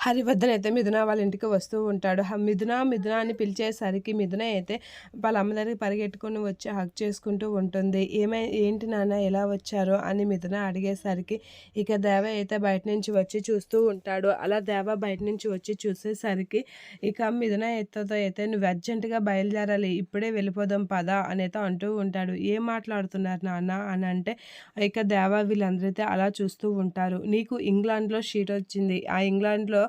హరివర్ధన్ అయితే మిథున వాళ్ళ ఇంటికి వస్తూ ఉంటాడు. హ- మిథున మిథున అని పిలిచేసరికి మిథున అయితే వాళ్ళ అమ్మ దగ్గరికి పరిగెట్టుకుని వచ్చి హక్ చేసుకుంటూ ఉంటుంది. ఏమై ఏంటి నాన్న ఎలా వచ్చారు అని మిథున అడిగేసరికి ఇక దేవ అయితే బయట నుంచి వచ్చి చూస్తూ ఉంటాడు. అలా దేవ బయట నుంచి వచ్చి చూసేసరికి ఇక మిథున ఎత్తతో అయితే నువ్వు అర్జెంటుగా బయలుదేరాలి ఇప్పుడే వెళ్ళిపోదాం పదా అని అయితే అంటూ ఉంటాడు. ఏం మాట్లాడుతున్నారు నాన్న అని అంటే ఇక దేవ వీళ్ళందరైతే అలా చూస్తూ ఉంటారు. నీకు ఇంగ్లాండ్లో షీట్ వచ్చింది. ఆ ఇంగ్లాండ్లో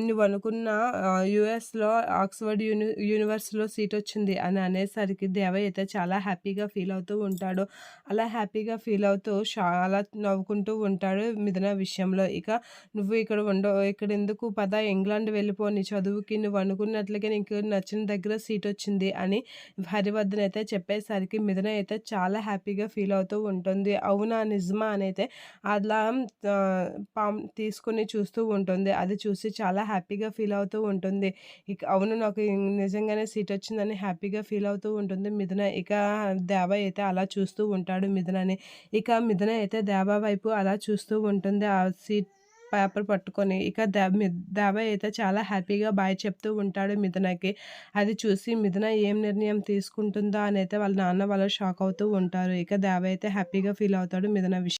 నువ్వు అనుకున్న యుఎస్లో ఆక్స్ఫర్డ్ యూని యూనివర్సిటీలో సీట్ వచ్చింది అని అనేసరికి దేవయ్య అయితే చాలా హ్యాపీగా ఫీల్ అవుతూ ఉంటాడు. అలా హ్యాపీగా ఫీల్ అవుతూ చాలా నవ్వుకుంటూ ఉంటాడు మిథున విషయంలో. ఇక నువ్వు ఇక్కడ ఉండవు ఇక్కడ ఎందుకు పద ఇంగ్లాండ్ వెళ్ళిపో నీ చదువుకి నువ్వు అనుకున్నట్లుగా నీకు నచ్చిన దగ్గర సీట్ వచ్చింది అని హరివర్ధన్ అయితే చెప్పేసరికి మిథున అయితే చాలా హ్యాపీగా ఫీల్ అవుతూ ఉంటుంది. అవునా నిజమా అని అయితే అలా ఆ, పామ్ తీసుకుని చూస్తూ ఉంటుంది. అది చూసి చాలా హ్యాపీగా ఫీల్ అవుతూ ఉంటుంది. ఇక అవును నాకు నిజంగానే సీట్ వచ్చిందని హ్యాపీగా ఫీల్ అవుతూ ఉంటుంది. మిథున ఇక దేవ అయితే అలా చూస్తూ ఉంటాడు మిథునని. ఇక మిథున అయితే దేవ వైపు అలా చూస్తూ ఉంటుంది. ఆ సీట్ పేపర్ పట్టుకొని ఇక దే దేవ అయితే చాలా హ్యాపీగా బాయ్ చెప్తూ ఉంటాడు మిథునకి. అది చూసి మిథున ఏం నిర్ణయం తీసుకుంటుందా అని అయితే వాళ్ళ నాన్న వాళ్ళు షాక్ అవుతూ ఉంటారు. ఇక దేవ అయితే హ్యాపీగా ఫీల్ అవుతాడు మిథున విషయం.